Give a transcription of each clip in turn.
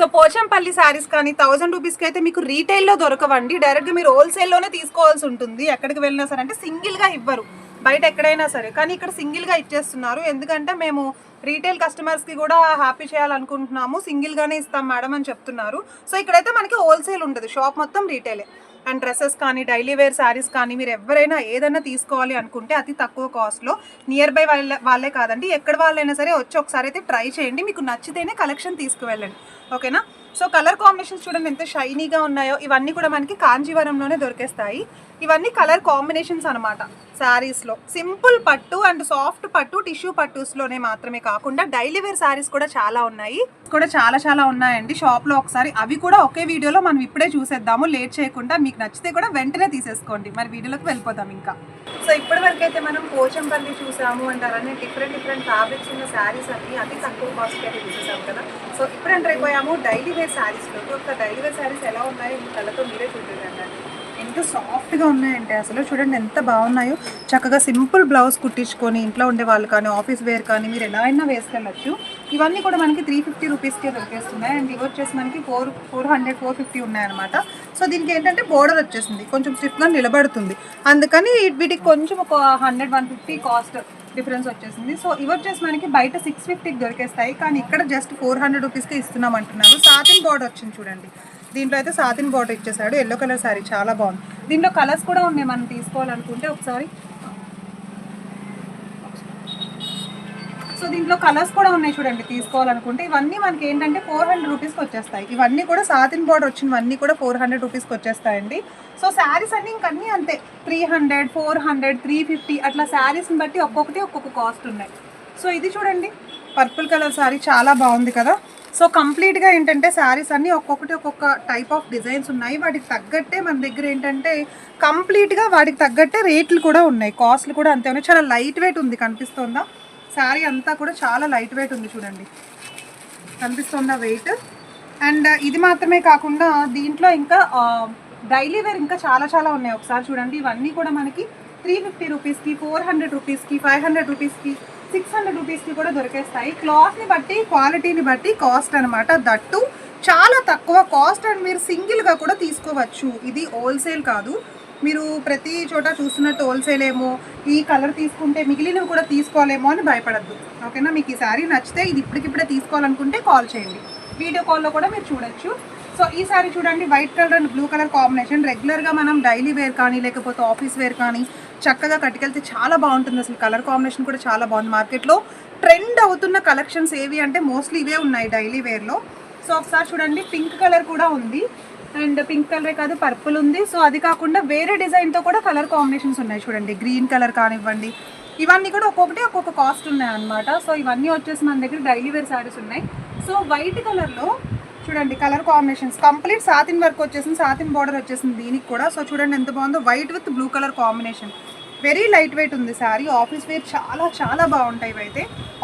So Pochampally saris కానీ thousand రూపీస్కి అయితే మీకు రీటైల్లో దొరకవండి. డైరెక్ట్గా మీరు హోల్సేల్లోనే తీసుకోవాల్సి ఉంటుంది. ఎక్కడికి వెళ్ళినా సరే అంటే సింగిల్గా ఇవ్వరు. బయట ఎక్కడైనా సరే. కానీ ఇక్కడ సింగిల్గా ఇచ్చేస్తున్నారు. ఎందుకంటే మేము రీటైల్ కస్టమర్స్కి కూడా హ్యాపీ చేయాలనుకుంటున్నాము. సింగిల్గానే ఇస్తాం మేడం అని చెప్తున్నారు. సో ఇక్కడైతే మనకి హోల్సేల్ ఉంటుంది షాప్ మొత్తం రీటైలే అండ్ డ్రెస్సెస్ కానీ డైలీ వేర్ శారీస్ కానీ మీరు ఎవరైనా ఏదైనా తీసుకోవాలి అనుకుంటే అతి తక్కువ కాస్ట్లో నియర్ బై వాళ్ళ వాళ్ళే కాదండి. ఎక్కడ వాళ్ళైనా సరే వచ్చి ఒకసారి అయితే ట్రై చేయండి. మీకు నచ్చితేనే కలెక్షన్ తీసుకువెళ్ళండి. ఓకేనా సో కలర్ కాంబినేషన్స్ చూడండి ఎంత షైనీగా ఉన్నాయో ఇవన్నీ కూడా మనకి కాంజీవరంలోనే దొరికేస్తాయి. ఇవన్నీ కలర్ కాంబినేషన్స్ అనమాట శారీస్లో సింపుల్ పట్టు అండ్ సాఫ్ట్ పట్టు టిష్యూ పట్టుస్లోనే మాత్రమే కాకుండా డైలీ వేర్ శారీస్ కూడా చాలా ఉన్నాయి. కూడా చాలా చాలా ఉన్నాయండి. షాప్లో ఒకసారి అవి కూడా ఒకే వీడియోలో మనం ఇప్పుడే చూసేద్దాము. లేట్ చేయకుండా మీకు నచ్చితే కూడా వెంటనే తీసేసుకోండి. మరి వీడియోలోకి వెళ్ళిపోదాం ఇంకా. సో ఇప్పటి వరకు అయితే మనం పోచంపల్లి చూసాము అండ్ అలానే డిఫరెంట్ డిఫరెంట్ ఫ్యాబ్రిక్స్ ఉన్న శారీస్ అన్ని అతి తక్కువ కాస్ట్కి అయితే చూసేసాం కదా. సో ఇప్పుడు ఎంటర్ అయిపోయాము డైలీ వేర్ శారీస్లో ఒక డైలీ వేర్ శారీస్ ఎలా ఉన్నాయో మీ కళ్ళతో మీరే చూడండి ఎంత సాఫ్ట్గా ఉన్నాయంటే అసలు చూడండి ఎంత బాగున్నాయో. చక్కగా సింపుల్ బ్లౌజ్ కుట్టించుకొని ఇంట్లో ఉండే వాళ్ళు కానీ ఆఫీస్ వేర్ కానీ మీరు ఎలా అయినా వేసుకెళ్ళచ్చు. ఇవన్నీ కూడా మనకి త్రీ ఫిఫ్టీ రూపీస్కే దొరికేస్తున్నాయి. అండ్ ఇవి వచ్చేసి మనకి four four hundred four fifty ఉన్నాయన్నమాట. సో దీనికి ఏంటంటే బోర్డర్ వచ్చేసింది. కొంచెం స్టిఫ్గా నిలబడుతుంది. అందుకని వీటికి కొంచెం ఒక hundred one fifty cost difference వచ్చేసింది. సో ఇవి వచ్చేసి మనకి బయట సిక్స్ ఫిఫ్టీకి దొరికేస్తాయి. కానీ ఇక్కడ జస్ట్ ఫోర్ హండ్రెడ్ రూపీస్కి ఇస్తున్నాం అంటున్నారు సాటిన్ బోర్డర్ వచ్చింది చూడండి. దీంట్లో అయితే సాతిన్ బార్డర్ ఇచ్చేసాడు. ఎల్లో కలర్ శారీ చాలా బాగుంది. దీంట్లో కలర్స్ కూడా ఉన్నాయి మనం తీసుకోవాలనుకుంటే ఒకసారి. సో దీంట్లో కలర్స్ కూడా ఉన్నాయి చూడండి తీసుకోవాలనుకుంటే. ఇవన్నీ మనకి ఏంటంటే ఫోర్ హండ్రెడ్ రూపీస్కి వచ్చేస్తాయి. ఇవన్నీ కూడా సాతిన్ బార్డర్ వచ్చినవన్నీ కూడా ఫోర్ హండ్రెడ్ రూపీస్కి వచ్చేస్తాయండి. సో శారీస్ అన్నీ ఇంకన్నీ అంతే. Three hundred four hundred three fifty అట్లా శారీస్ని బట్టి ఒక్కొక్కటి ఒక్కొక్క కాస్ట్ ఉన్నాయి. సో ఇది చూడండి. పర్పుల్ కలర్ శారీ చాలా బాగుంది కదా. సో కంప్లీట్గా ఏంటంటే శారీస్ అన్నీ ఒక్కొక్కటి ఒక్కొక్క టైప్ ఆఫ్ డిజైన్స్ ఉన్నాయి. వాటికి తగ్గట్టే మన దగ్గర ఏంటంటే కంప్లీట్గా వాటికి తగ్గట్టే రేట్లు కూడా ఉన్నాయి. కాస్ట్లు కూడా అంతే ఉన్నాయి. చాలా లైట్ వెయిట్ ఉంది. కనిపిస్తుందా? శారీ అంతా కూడా చాలా లైట్ వెయిట్ ఉంది చూడండి. కనిపిస్తుందా వెయిట్? అండ్ ఇది మాత్రమే కాకుండా దీంట్లో ఇంకా డైలీ వేర్ ఇంకా చాలా చాలా ఉన్నాయి. ఒకసారి చూడండి. ఇవన్నీ కూడా మనకి త్రీ ఫిఫ్టీ రూపీస్కి ఫోర్ హండ్రెడ్ రూపీస్కి ఫైవ్ హండ్రెడ్ రూపీస్కి సిక్స్ హండ్రెడ్ రూపీస్కి కూడా దొరికేస్తాయి. క్లాత్ని బట్టి క్వాలిటీని బట్టి కాస్ట్ అనమాట దట్టు. చాలా తక్కువ కాస్ట్ అండ్ మీరు సింగిల్గా కూడా తీసుకోవచ్చు. ఇది హోల్సేల్ కాదు. మీరు ప్రతి చోట చూస్తున్నట్టు హోల్సేల్ ఏమో ఈ కలర్ తీసుకుంటే మిగిలినవి కూడా తీసుకోవాలేమో అని భయపడద్దు. ఓకేనా? మీకు ఈ శారీ నచ్చితే ఇది ఇప్పటికిప్పుడే తీసుకోవాలనుకుంటే కాల్ చేయండి. వీడియో కాల్లో కూడా మీరు చూడొచ్చు. సో ఈ సారీ చూడండి white colour and blue colour combination రెగ్యులర్గా మనం డైలీ వేర్ కానీ లేకపోతే ఆఫీస్ వేర్ కానీ చక్కగా కట్టుకెళ్తే చాలా బాగుంటుంది అసలు. కలర్ కాంబినేషన్ కూడా చాలా బాగుంది. మార్కెట్లో ట్రెండ్ అవుతున్న కలెక్షన్స్ ఏవి అంటే మోస్ట్లీ ఇవే ఉన్నాయి డైలీ వేర్లో సో ఒకసారి చూడండి పింక్ కలర్ కూడా ఉంది. అండ్ పింక్ కలరే కాదు పర్పుల్ ఉంది. సో అది కాకుండా వేరే డిజైన్తో కూడా కలర్ కాంబినేషన్స్ ఉన్నాయి చూడండి. గ్రీన్ కలర్ కానివ్వండి. ఇవన్నీ కూడా ఒక్కొక్కటి ఒక్కొక్క కాస్ట్ ఉన్నాయి అనమాట సో ఇవన్నీ వచ్చేసి మన దగ్గర డైలీ వేర్ శారీస్ ఉన్నాయి. సో వైట్ కలర్లో చూడండి colour combinations complete satin work వచ్చేసింది సాతిన్ బార్డర్ వచ్చేసింది దీనికి కూడా. సో చూడండి ఎంత బాగుందో white with blue colour combination very light weight ఉంది శారీ. ఆఫీస్ వేర్ చాలా చాలా బాగుంటాయి ఇవైతే.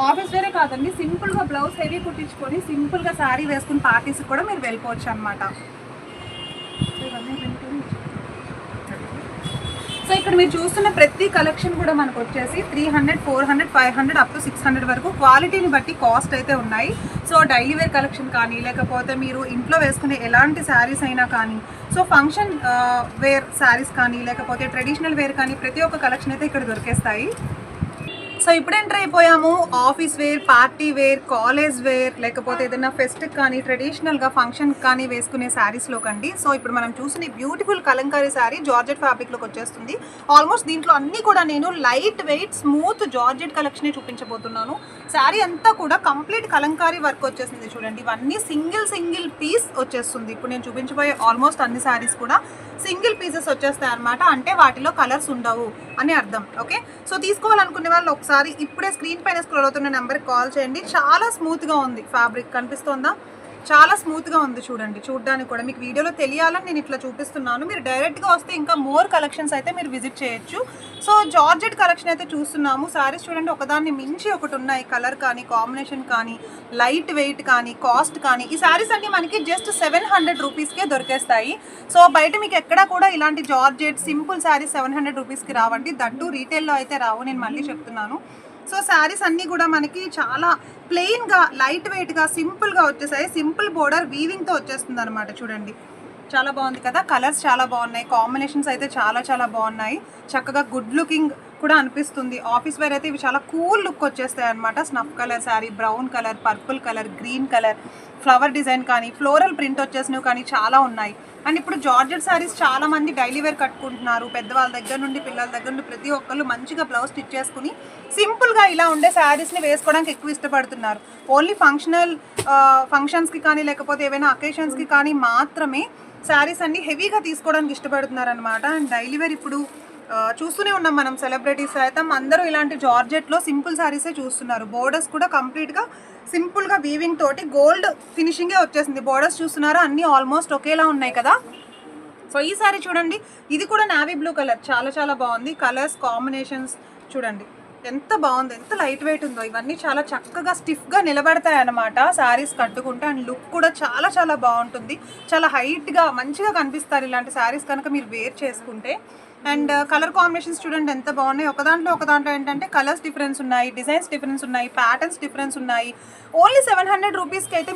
ఆఫీస్ వేరే కాదండి సింపుల్గా బ్లౌజ్ హెవీ కుట్టించుకొని సింపుల్గా శారీ వేసుకుని పార్టీస్కి కూడా మీరు వెళ్ళిపోవచ్చు అనమాట సో ఇక్కడ మీరు చూస్తున్న ప్రతి కలెక్షన్ కూడా మనకు వచ్చేసి three hundred four hundred five hundred up to six hundred వరకు క్వాలిటీని బట్టి కాస్ట్ అయితే ఉన్నాయి. సో డైలీ వేర్ కలెక్షన్ కానీ లేకపోతే మీరు ఇంట్లో వేసుకునే ఎలాంటి శారీస్ అయినా కానీ సో ఫంక్షన్ వేర్ శారీస్ కానీ లేకపోతే ట్రెడిషనల్ వేర్ కానీ ప్రతి ఒక్క కలెక్షన్ అయితే ఇక్కడ దొరికేస్తాయి. సో ఇప్పుడు ఎంటర్ అయిపోయాము. Office wear party wear college wear లేకపోతే ఏదైనా ఫెస్ట్ కానీ ట్రెడిషనల్గా ఫంక్షన్కి కానీ వేసుకునే శారీస్లో కండి సో ఇప్పుడు మనం చూసిన బ్యూటిఫుల్ కలంకారీ శారీ జార్జెట్ ఫ్యాబ్రిక్లోకి వచ్చేస్తుంది. ఆల్మోస్ట్ దీంట్లో అన్నీ కూడా నేను లైట్ వెయిట్ స్మూత్ జార్జెట్ కలెక్షనే చూపించబోతున్నాను. శారీ అంతా కూడా కంప్లీట్ కలంకారీ వర్క్ వచ్చేసింది చూడండి. ఇవన్నీ సింగిల్ సింగిల్ పీస్ వచ్చేస్తుంది. ఇప్పుడు నేను చూపించబోయే ఆల్మోస్ట్ అన్ని శారీస్ కూడా సింగిల్ పీసెస్ వచ్చేస్తాయి అనమాట అంటే వాటిలో కలర్స్ ఉండవు అని అర్థం. ఓకే? సో తీసుకోవాలనుకునే వాళ్ళు ఒకసారి ఇప్పుడే స్క్రీన్ పైన స్క్రోల్ అవుతున్న నెంబర్కి కాల్ చేయండి. చాలా స్మూత్గా ఉంది ఫ్యాబ్రిక్. కనిపిస్తోందా? చాలా స్మూత్గా ఉంది చూడండి. చూడడానికి కూడా. మీకు వీడియోలో తెలియాలని నేను ఇట్లా చూపిస్తున్నాను. మీరు డైరెక్ట్గా వస్తే ఇంకా మోర్ కలెక్షన్స్ అయితే మీరు విజిట్ చేయొచ్చు. సో జార్జెట్ కలెక్షన్ అయితే చూస్తున్నాము. సారీస్ చూడండి ఒకదాన్ని మించి ఒకటి ఉన్నాయి. కలర్ కానీ కాంబినేషన్ కానీ లైట్ వెయిట్ కానీ కాస్ట్ కానీ. ఈ సారీస్ అన్ని మనకి జస్ట్ సెవెన్ హండ్రెడ్ రూపీస్కే దొరికేస్తాయి. సో బయట మీకు ఎక్కడా కూడా ఇలాంటి georgette simple saris seven hundred రూపీస్కి రావండి. దట్టు రీటైల్లో అయితే రావు. నేను మళ్ళీ చెప్తున్నాను. సో శారీస్ అన్నీ కూడా మనకి చాలా ప్లెయిన్గా లైట్ వెయిట్గా సింపుల్గా వచ్చేసాయి. సింపుల్ బోర్డర్ వీవింగ్తో వచ్చేస్తుంది అనమాట చూడండి. చాలా బాగుంది కదా? కలర్స్ చాలా బాగున్నాయి. కాంబినేషన్స్ అయితే చాలా చాలా బాగున్నాయి. చక్కగా గుడ్ లుకింగ్ కూడా అనిపిస్తుంది. ఆఫీస్ వేర్ అయితే ఇవి చాలా కూల్ లుక్ వచ్చేస్తాయి అనమాట snuff colour sari brown colour purple colour green colour flower design కానీ ఫ్లోరల్ ప్రింట్ వచ్చేసినవి కానీ చాలా ఉన్నాయి. అండ్ ఇప్పుడు జార్జెట్ శారీస్ చాలా మంది డైలీ వేర్ కట్టుకుంటున్నారు. పెద్దవాళ్ళ దగ్గర నుండి పిల్లల దగ్గర నుండి ప్రతి ఒక్కళ్ళు మంచిగా బ్లౌజ్ స్టిచ్ చేసుకుని సింపుల్గా ఇలా ఉండే శారీస్ని వేసుకోవడానికి ఎక్కువ ఇష్టపడుతున్నారు. ఓన్లీ ఫంక్షనల్ ఫంక్షన్స్కి కానీ లేకపోతే ఏవైనా అకేషన్స్కి కానీ మాత్రమే శారీస్ అన్ని హెవీగా తీసుకోవడానికి ఇష్టపడుతున్నారు అనమాట అండ్ డైలీ వేర్ ఇప్పుడు చూస్తూనే ఉన్నాం మనం సెలబ్రిటీస్ సైతం. అందరూ ఇలాంటి జార్జెట్లో సింపుల్ శారీసే చూస్తున్నారు. బోర్డర్స్ కూడా కంప్లీట్గా సింపుల్గా వీవింగ్ తోటి గోల్డ్ ఫినిషింగే వచ్చేసింది. బోర్డర్స్ చూస్తున్నారా? అన్నీ ఆల్మోస్ట్ ఒకేలా ఉన్నాయి కదా? సో ఈ సారీ చూడండి. ఇది కూడా నావీ బ్లూ కలర్ చాలా చాలా బాగుంది. కలర్స్ కాంబినేషన్స్ చూడండి. ఎంత బాగుంది. ఎంత లైట్ వెయిట్ ఉందో. ఇవన్నీ చాలా చక్కగా స్టిఫ్గా నిలబడతాయి అన్నమాట శారీస్ కట్టుకుంటే. అండ్ లుక్ కూడా చాలా చాలా బాగుంటుంది. చాలా హైట్గా మంచిగా కనిపిస్తారు ఇలాంటి శారీస్ కనుక మీరు వేర్ చేసుకుంటే. అండ్ uh, కలర్ కాంబినేషన్స్ చూడండి ఎంత బాగున్నాయి. ఒక దాంట్లో ఒక దాంట్లో ఏంటంటే కలర్స్ డిఫరెన్స్ ఉన్నాయి డిజైన్స్ డిఫరెన్స్ ఉన్నాయి ప్యాటర్న్స్ డిఫరెన్స్ ఉన్నాయి. ఓన్లీ సెవెన్ హండ్రెడ్ రూపీస్కి అయితే